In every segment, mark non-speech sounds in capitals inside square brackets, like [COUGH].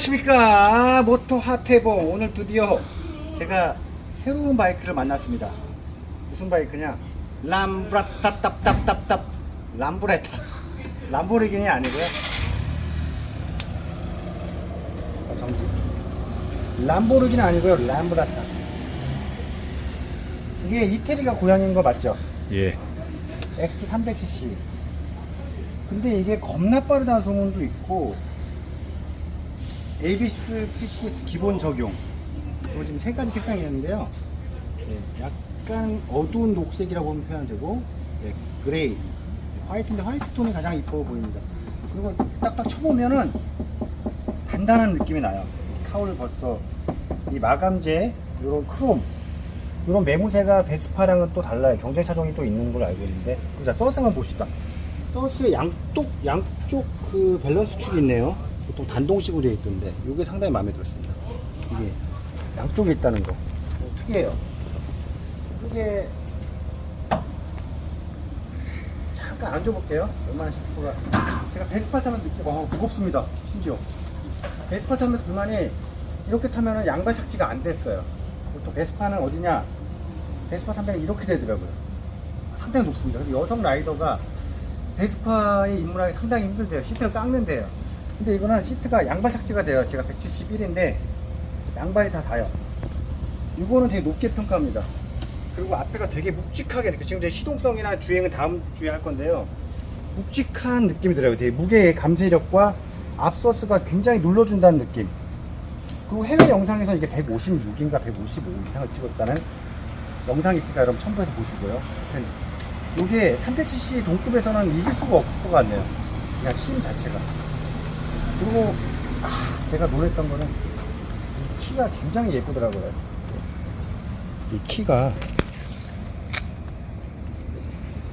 안녕하십니까? 모토 하테보. 오늘 드디어 제가 새로운 바이크를 만났습니다. 무슨 바이크냐? 람브라타탑탑탑탑. 람브레타. 람보르기니 아니고요. 어, 정지 람보르기니 아니고요. 람브라타. 이게 이태리가 고향인 거 맞죠? 예. X300cc 근데 이게 겁나 빠르다는 소문도 있고 ABS TCS 기본 적용 그리고 지금 세 가지 색상이 있는데요 예, 약간 어두운 녹색이라고 보면 표현되고 예, 그레이 화이트인데 화이트 톤이 가장 이뻐 보입니다 그리고 딱딱 쳐보면은 단단한 느낌이 나요 카울 벌써 이 마감재 이런 크롬 이런 매무새가 베스파랑은 또 달라요. 경쟁 차종이 또 있는 걸 알고 있는데. 자, 서스 한번 봅시다. 서스의 양쪽, 양쪽 그 밸런스 축이 있네요. 보통 단동식으로 되어 있던데. 이게 상당히 마음에 들었습니다. 이게 양쪽에 있다는 거. 어, 특이해요. 이게 잠깐 앉아볼게요. 얼마나 시트가 제가 베스파 타면 느끼, 와, 무겁습니다. 심지어. 베스파 타면서 불만이 이렇게 타면은 양발 착지가 안 됐어요. 보통 베스파는 어디냐? 베스파 300은 이렇게 되더라고요. 상당히 높습니다. 그래서 여성 라이더가 베스파에 입문하기 상당히 힘들대요. 시트를 깎는데요. 근데 이거는 시트가 양발 착지가 돼요. 제가 171인데 양발이 다 닿아요. 이거는 되게 높게 평가합니다. 그리고 앞에가 되게 묵직하게 이렇게 지금 제 시동성이나 주행은 다음 주에 할 건데요. 묵직한 느낌이 들어요. 되게 무게의 감쇄력과 앞서스가 굉장히 눌러준다는 느낌. 그리고 해외 영상에서 이게 156인가 155 이상을 찍었다는 영상이 있으니까 여러분 첨부해서 보시고요. 이게 300cc 동급에서는 이길 수가 없을 것 같네요. 그냥 힘 자체가. 그리고 아, 제가 놀랬던 거는 이 키가 굉장히 예쁘더라고요. 이 키가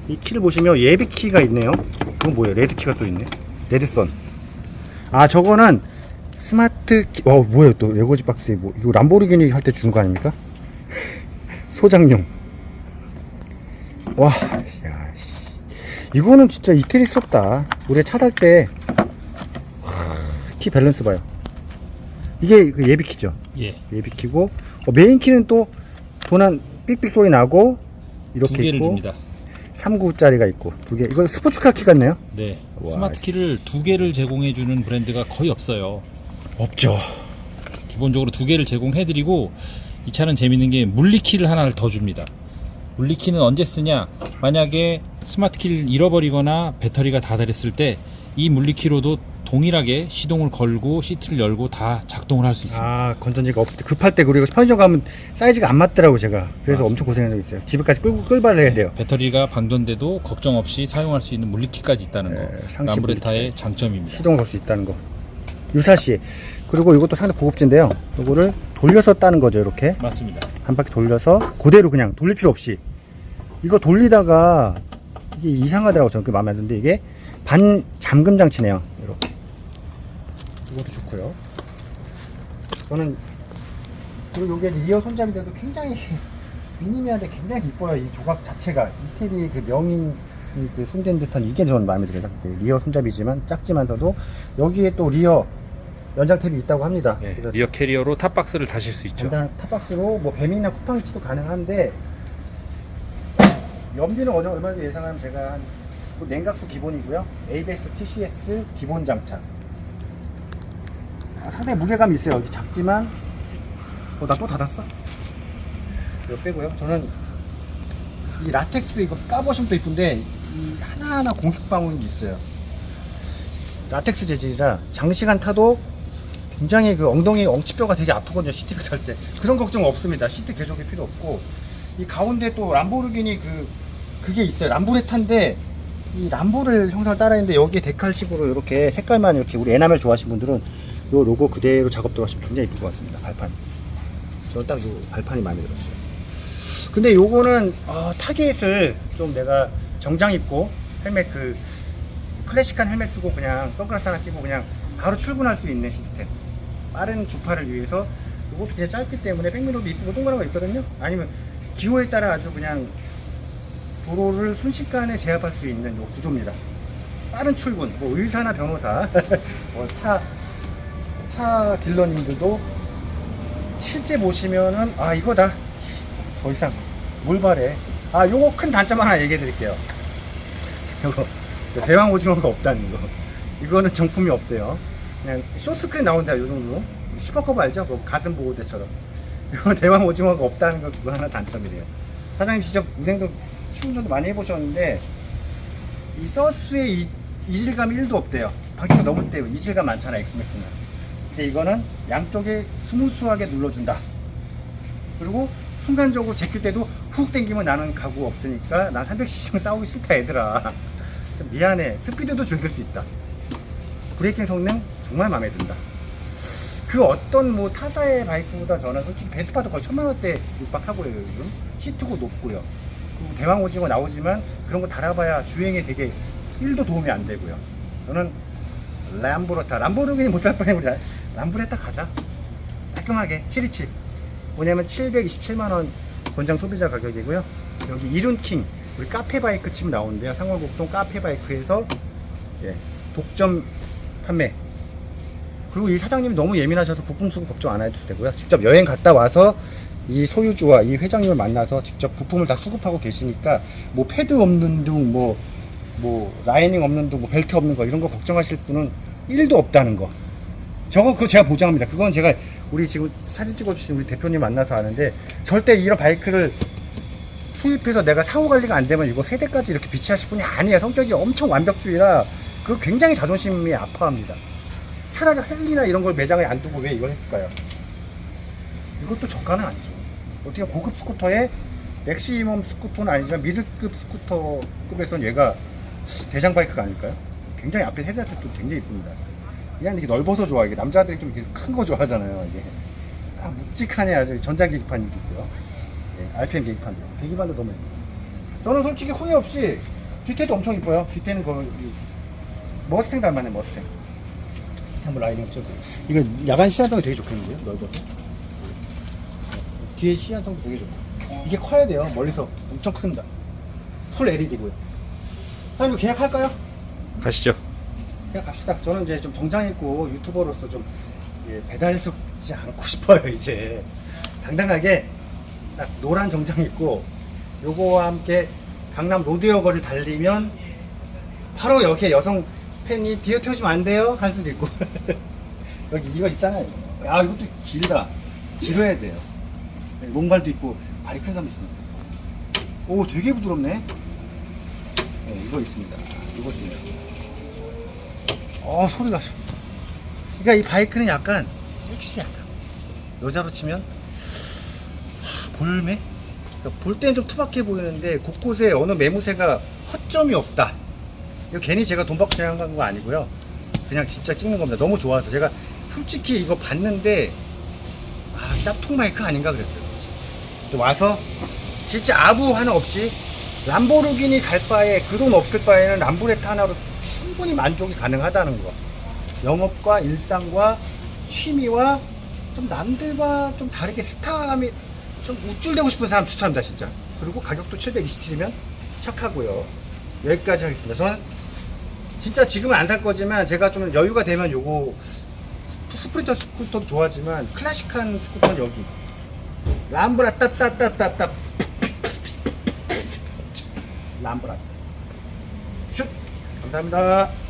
이 키를 보시면 예비 키가 있네요. 그건 뭐예요? 레드 키가 또 있네. 레드선. 아 저거는 스마트 키, 와 뭐예요 또 레고지 박스에 뭐 이거 람보르기니 할 때 주는 거 아닙니까? [LAUGHS] 소장용. 와, 야, 씨. 이거는 진짜 이태리스럽다. 우리 차 살 때 키 밸런스 봐요. 이게 그 예비 키죠. 예. 예비 키고 어, 메인 키는 또 도난 삑삑 소리 나고 두 이렇게 개를 있고 줍니다. 3구짜리가 있고 두 개. 이거 스포츠카 키 같네요. 네. 와, 스마트 키를 두 개를 제공해 주는 브랜드가 거의 없어요. 없죠. 기본적으로 두 개를 제공해 드리고 이 차는 재밌는 게 물리 키를 하나를 더 줍니다. 물리 키는 언제 쓰냐? 만약에 스마트 키를 잃어버리거나 배터리가 다 닳았을 때 이 물리 키로도 동일하게 시동을 걸고 시트를 열고 다 작동을 할 수 있습니다. 아 건전지가 없을 때 급할 때 그리고 편의점 가면 사이즈가 안 맞더라고 제가. 그래서 맞습니다. 엄청 고생한 적 있어요. 집에까지 끌고 끌발을 해야 돼요. 배터리가 방전돼도 걱정 없이 사용할 수 있는 물리키까지 있다는 네, 거 람브레타의 장점입니다. 시동을 걸 수 있다는 거. 유사시. 그리고 이것도 상당히 고급진데요. 이거를 돌려서 따는 거죠 이렇게. 맞습니다. 한 바퀴 돌려서 그대로 그냥 돌릴 필요 없이. 이거 돌리다가 이게 이상하더라고 저는 그 마음에 안 드는데 이게 반 잠금 장치네요. 이렇게. 이것도 좋고요. 저는 그리고 이게 리어 손잡이들도 굉장히 [LAUGHS] 미니미한데 굉장히 이뻐요. 이 조각 자체가. 이태리 그 명인 그 손댄 듯한 이게 저는 마음에 들어요. 그 리어 손잡이지만 작지만서도 여기에 또 리어 연장 탭이 있다고 합니다. 네, 그래서 리어 캐리어로 탑박스를 다실 수 있죠. 간단한 탑박스로 뭐 뱀이나 쿠팡치도 가능한데 연비는 어느 얼마 예상하면 제가 한 냉각수 기본이고요. ABS, TCS 기본 장착. 아, 상당히 무게감이 있어요. 여기 작지만 어, 나 또 닫았어? 이거 빼고요. 저는 이 라텍스 이거 까보시면 또 이쁜데 이 하나하나 공기 방울이 있어요. 라텍스 재질이라 장시간 타도 굉장히 그 엉덩이 엉치뼈가 되게 아프거든요 시트를 탈 때 그런 걱정 없습니다 시트 개조기 필요 없고 이 가운데 또 람보르기니 그 그게 있어요 람보레타인데 이 람보를 형상을 따라했는데 여기에 데칼식으로 이렇게 색깔만 이렇게 우리 에나멜 좋아하시는 분들은 요 로고 그대로 작업 들어가시면 굉장히 이쁠 것 같습니다. 발판. 저는 딱요 발판이 마음에 들었어요. 근데 요거는 어, 타겟을 좀 내가 정장 입고 헬멧 그 클래식한 헬멧 쓰고 그냥 선글라스 하나 끼고 그냥 바로 출근할 수 있는 시스템. 빠른 주파를 위해서 이것도 그냥 짧기 때문에 백미러도 이쁘고 동그란 거 있거든요. 아니면 기호에 따라 아주 그냥 도로를 순식간에 제압할 수 있는 요 구조입니다. 빠른 출근 뭐 의사나 변호사 [LAUGHS] 뭐 차, 차 딜러님들도 실제 보시면은 아 이거다. 더 이상 뭘 바래. 아 요거 큰 단점 하나 얘기해 드릴게요. [LAUGHS] 요거 대왕 오징어가 없다는 거. 이거는 정품이 없대요. 그냥 쇼스크린 나온대요 요 정도. 슈퍼컵 알죠? 그 가슴 보호대처럼. 이거 [LAUGHS] 대왕 오징어가 없다는 거 그거 하나 단점이래요. 사장님 직접 운행도 시운전도 많이 해보셨는데 이 서스의 이, 이질감이 1도 없대요. 바퀴가 너무 떼요. 이질감 많잖아 엑스맥스는. 근데 이거는 양쪽에 스무스하게 눌러준다. 그리고 순간적으로 제낄 때도 훅 당기면 나는 가구 없으니까 나 300cc 싸우기 싫다 얘들아. [LAUGHS] 좀 미안해. 스피드도 즐길 수 있다. 브레이킹 성능 정말 마음에 든다. 그 어떤 뭐 타사의 바이크보다 저는 솔직히 베스파도 거의 천만 원대 육박하고요 요즘. 시트고 높고요 대왕 오징어 나오지만 그런 거 달아봐야 주행에 되게 1도 도움이 안 되고요. 저는 람보르타 람보르기니 못 살 뻔했는데 우리 람브레타 가자. 깔끔하게. 727 뭐냐면 727만 원 권장 소비자 가격이고요. 여기 이룬킹 우리 카페 바이크 치면 나오는데요. 상월곡동 카페 바이크에서 예, 독점 판매. 그리고 이 사장님이 너무 예민하셔서 부품 수급 걱정 안 해도 되고요. 직접 여행 갔다 와서 이 소유주와 이 회장님을 만나서 직접 부품을 다 수급하고 계시니까 뭐 패드 없는 등 뭐 뭐 라이닝 없는 등 뭐 벨트 없는 거 이런 거 걱정하실 분은 1도 없다는 거 저거 그거 제가 보장합니다. 그건 제가 우리 지금 사진 찍어주신 우리 대표님 만나서 아는데 절대 이런 바이크를 수입해서 내가 상호 관리가 안 되면 이거 세대까지 이렇게 비치하실 분이 아니에요. 성격이 엄청 완벽주의라 그 굉장히 자존심이 아파합니다. 차라리 헬리나 이런 걸 매장에 안 두고 왜 이걸 했을까요? 이것도 저가는 아니죠. 어떻게 고급 스쿠터에 맥시멈 스쿠터는 아니지만 미들급 스쿠터급에선 얘가 대장 바이크가 아닐까요? 굉장히 앞에 헤드라이트도 굉장히 이쁩니다. 그냥 이렇게 넓어서 좋아. 이게 남자들이 좀 이렇게 큰 거 좋아하잖아요. 이게 아, 묵직하네 아주 전자 계기판이 있고요. 예, RPM 계기판도 계기판도 너무 예뻐요. 저는 솔직히 후회 없이 뒤태도 엄청 이뻐요. 뒤태는 거의 머스탱 닮았네 머스탱. 한번 라이딩 찍고 이거 야간 시야성이 되게 좋겠는데요? 넓어서 뒤에 시야성도 되게 좋고 이게 커야 돼요. 멀리서 엄청 큰다. 풀 LED고요. 사장님 계약할까요? 가시죠. 그냥 갑시다. 저는 이제 좀 정장 입고 유튜버로서 좀 예, 배달 속지 않고 [LAUGHS] 싶어요, 이제. 당당하게 딱 노란 정장 입고 요거와 함께 강남 로데오 거리를 달리면 바로 여기에 여성 팬이 뒤에 태우시면 안 돼요? 할 수도 있고. [LAUGHS] 여기 이거 있잖아요. 야, 이것도 길다. 길어야 돼요. 롱발도 있고 발이 큰 사람 있습니다. 오, 되게 부드럽네. 네, 이거 있습니다. 이거 중요해요. 어 소리가 좀- 그러니까 이 바이크는 약간 섹시하다 여자로 치면 하, 볼매 그러니까 볼 때는 좀 투박해 보이는데 곳곳에 어느 매무새가 허점이 없다 이거 괜히 제가 돈 받고 진행한 거 아니고요 그냥 진짜 찍는 겁니다 너무 좋아서 제가 솔직히 이거 봤는데 아 짭퉁 바이크 아닌가 그랬어요 와서 진짜 아부 하나 없이 람보르기니 갈 바에 그 돈 없을 바에는 람브레타 하나로 충분히 만족이 가능하다는 거. 영업과 일상과 취미와 좀 남들과 좀 다르게 스타감이 좀 우쭐대고 싶은 사람 추천합니다, 진짜. 그리고 가격도 727이면 착하고요. 여기까지 하겠습니다. 저는 진짜 지금은 안 살 거지만 제가 좀 여유가 되면 요거 스프린터 스쿠터도 좋아하지만 클래식한 스쿠터는 여기. 람브라 따따따따따. 람브라. 슛. 감사합니다